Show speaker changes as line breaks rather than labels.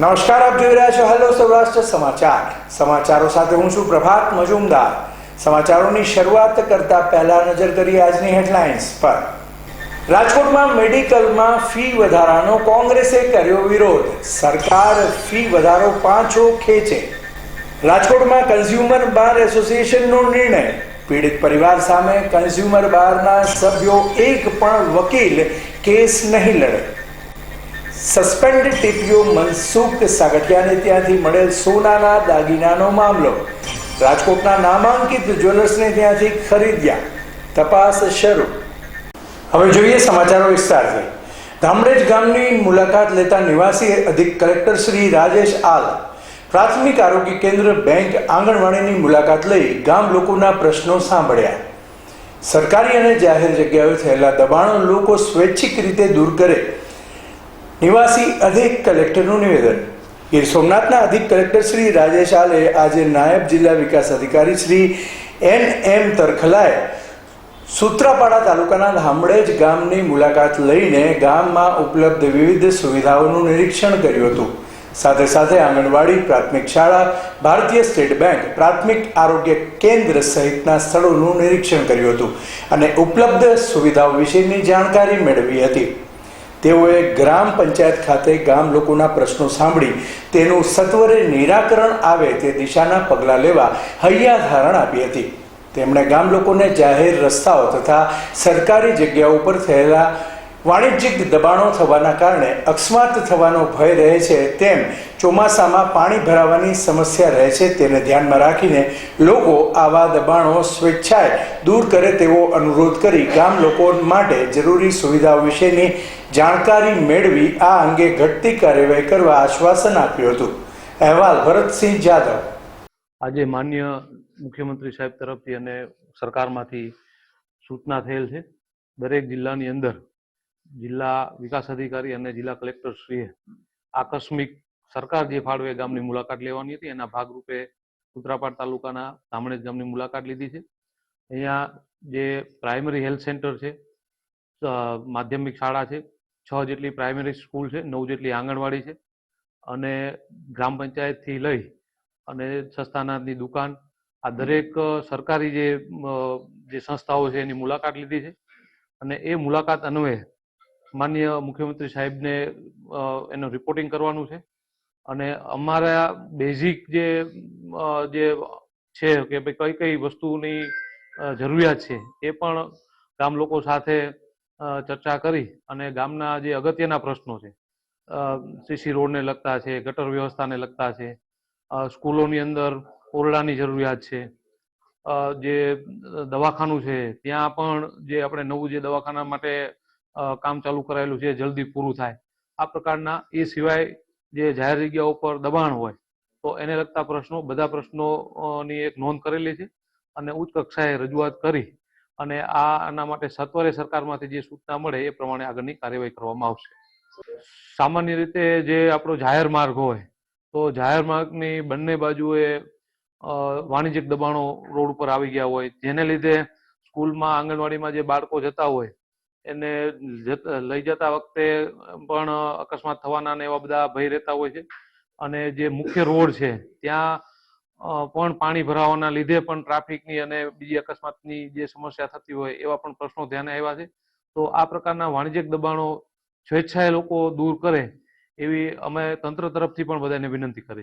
નમસ્કાર, આપ જોઈ રહ્યા છો હેલો સૌરાષ્ટ્ર સમાચાર. સમાચારો સાથે હું છું પ્રભાત મજુમદાર. સમાચારોની શરૂઆત કરતા પહેલા નજર કરીએ આજની હેડલાઇન્સ પર. રાજકોટમાં મેડિકલમાં ફી વધારાનો કોંગ્રેસે કર્યો વિરોધ. સરકાર ફી વધારો પાંચો ખેંચે. રાજકોટમાં કન્ઝ્યુમર બાર એસોસિએશનનો નિર્ણય. પીડિત પરિવાર સામે કન્ઝ્યુમર બારના સભ્યો એક પણ વકીલ કેસ નહીં લડે. સસ્પેન્ડ ટીપીઓ મનસુખ સાગઠિયાને ત્યાંથી મળેલ સોનાના દાગીનાનો મામલો. રાજકોટના નામાંકિત જ્વેલર્સને ત્યાંથી ખરીદ્યા. તપાસ શરૂ. હવે જોઈએ સમાચારો વિસ્તારથી. ધામરેજ ગામની મુલાકાત લેતા નિવાસી અધિક કલેક્ટર શ્રી રાજેશ આલ. પ્રાથમિક આરોગ્ય કેન્દ્ર બેંક આંગણવાડીની મુલાકાત લઈ ગામ લોકોના પ્રશ્નો સાંભળ્યા. સરકારી અને જાહેર જગ્યાએ થયેલા દબાણો લોકો સ્વૈચ્છિક રીતે દૂર કરે. નિવાસી અધિક કલેક્ટરનું નિવેદન. ગીર સોમનાથના અધિક કલેક્ટર શ્રી રાજેશ આલે આજે નાયબ જિલ્લા વિકાસ અધિકારી શ્રી એન એમ તરખલાએ સૂત્રાપાડા તાલુકાના ધામડેજ ગામની મુલાકાત લઈને ગામમાં ઉપલબ્ધ વિવિધ સુવિધાઓનું નિરીક્ષણ કર્યું હતું. સાથે સાથે આંગણવાડી, પ્રાથમિક શાળા, ભારતીય સ્ટેટ બેંક, પ્રાથમિક આરોગ્ય કેન્દ્ર સહિતના સ્થળોનું નિરીક્ષણ કર્યું હતું અને ઉપલબ્ધ સુવિધાઓ વિશેની જાણકારી મેળવી હતી. તેઓએ ગ્રામ પંચાયત ખાતે ગામ લોકોના પ્રશ્નો સાંભળી, તેનું સત્વરે નિરાકરણ આવે તે દિશાના પગલાં લેવા હૈયા ધારણ આપી હતી. તેમણે ગામ લોકોને જાહેર રસ્તાઓ તથા સરકારી જગ્યાઓ ઉપર થયેલા વાણિજ્યિક દબાણો થવાના કારણે અકસ્માત થવાનો ભય રહે છે, તેમ ચોમાસામાં પાણી ભરાવાની સમસ્યા રહે છે, તેને ધ્યાનમાં રાખીને લોકો આવા દબાણો સ્વેચ્છાએ દૂર કરે તેવો અનુરોધ કરી ગામ લોકો માટે જરૂરી સુવિધાઓ વિશેની જાણકારી મેળવી આ અંગે ઘટતી કાર્યવાહી કરવા આશ્વાસન આપ્યું હતું. અહેવાલ ભરતસિંહ જાદવ.
આજે માન્ય મુખ્યમંત્રી સાહેબ તરફથી અને સરકારમાંથી સૂચના થયેલ છે, દરેક જિલ્લાની અંદર જિલ્લા વિકાસ અધિકારી અને જિલ્લા કલેક્ટર શ્રીએ આકસ્મિક સરકાર જે ફાળવે ગામની મુલાકાત લેવાની હતી. એના ભાગરૂપે ઉત્તરાપાડ તાલુકાના ધામણેજ ગામની મુલાકાત લીધી છે. અહીંયા જે પ્રાઇમરી હેલ્થ સેન્ટર છે માધ્યમિક શાળા છે, છ જેટલી પ્રાઇમરી સ્કૂલ છે, નવ જેટલી આંગણવાડી છે અને ગ્રામ પંચાયતથી લઈ અને સસ્તાનાની દુકાન, આ દરેક સરકારી જે જે સંસ્થાઓ છે એની મુલાકાત લીધી છે. અને એ મુલાકાત અન્વયે માન્ય મુખ્યમંત્રી સાહેબને એનું રિપોર્ટિંગ કરવાનું છે. અને અમારા બેઝિક જે જે છે કે ભાઈ કઈ કઈ વસ્તુની જરૂરિયાત છે, એ પણ ગામ લોકો સાથે ચર્ચા કરી અને ગામના જે અગત્યના પ્રશ્નો છે સીસી રોડને લગતા છે, ગટર વ્યવસ્થાને લગતા છે સ્કૂલોની અંદર ઓરડાની જરૂરિયાત છે જે દવાખાનું છે, ત્યાં પણ જે આપણે નવું જે દવાખાના માટે કામ ચાલુ કરાયેલું છે, જલ્દી પૂરું થાય. આ પ્રકારના એ સિવાય જે જાહેર જગ્યાઓ ઉપર દબાણ હોય, તો એને લગતા પ્રશ્નો, બધા પ્રશ્નોની એક નોંધ કરેલી છે અને ઉચ્ચ કક્ષાએ રજૂઆત કરી અને આના માટે સત્વરે સરકારમાંથી જે સૂચના મળે એ પ્રમાણે આગળની કાર્યવાહી કરવામાં આવશે. સામાન્ય રીતે જે આપણો જાહેર માર્ગ હોય, તો જાહેર માર્ગની બંને બાજુએ વાણિજ્યિક દબાણો રોડ ઉપર આવી ગયા હોય. જેને લીધે સ્કૂલમાં, આંગણવાડીમાં જે બાળકો જતા હોય એને લઈ જતા વખતે પણ અકસ્માત થવાના ને એવા બધા ભય રહેતા હોય છે. અને જે મુખ્ય રોડ છે, ત્યાં પણ પાણી ભરાવાના લીધે પણ ટ્રાફિકની અને બીજી અકસ્માતની જે સમસ્યા થતી હોય એવા પણ પ્રશ્નો ધ્યાને આવ્યા છે. તો આ પ્રકારના વાણિજ્યક દબાણો સ્વેચ્છાએ લોકો દૂર કરે એવી અમે તંત્ર તરફથી પણ બધાને વિનંતી કરી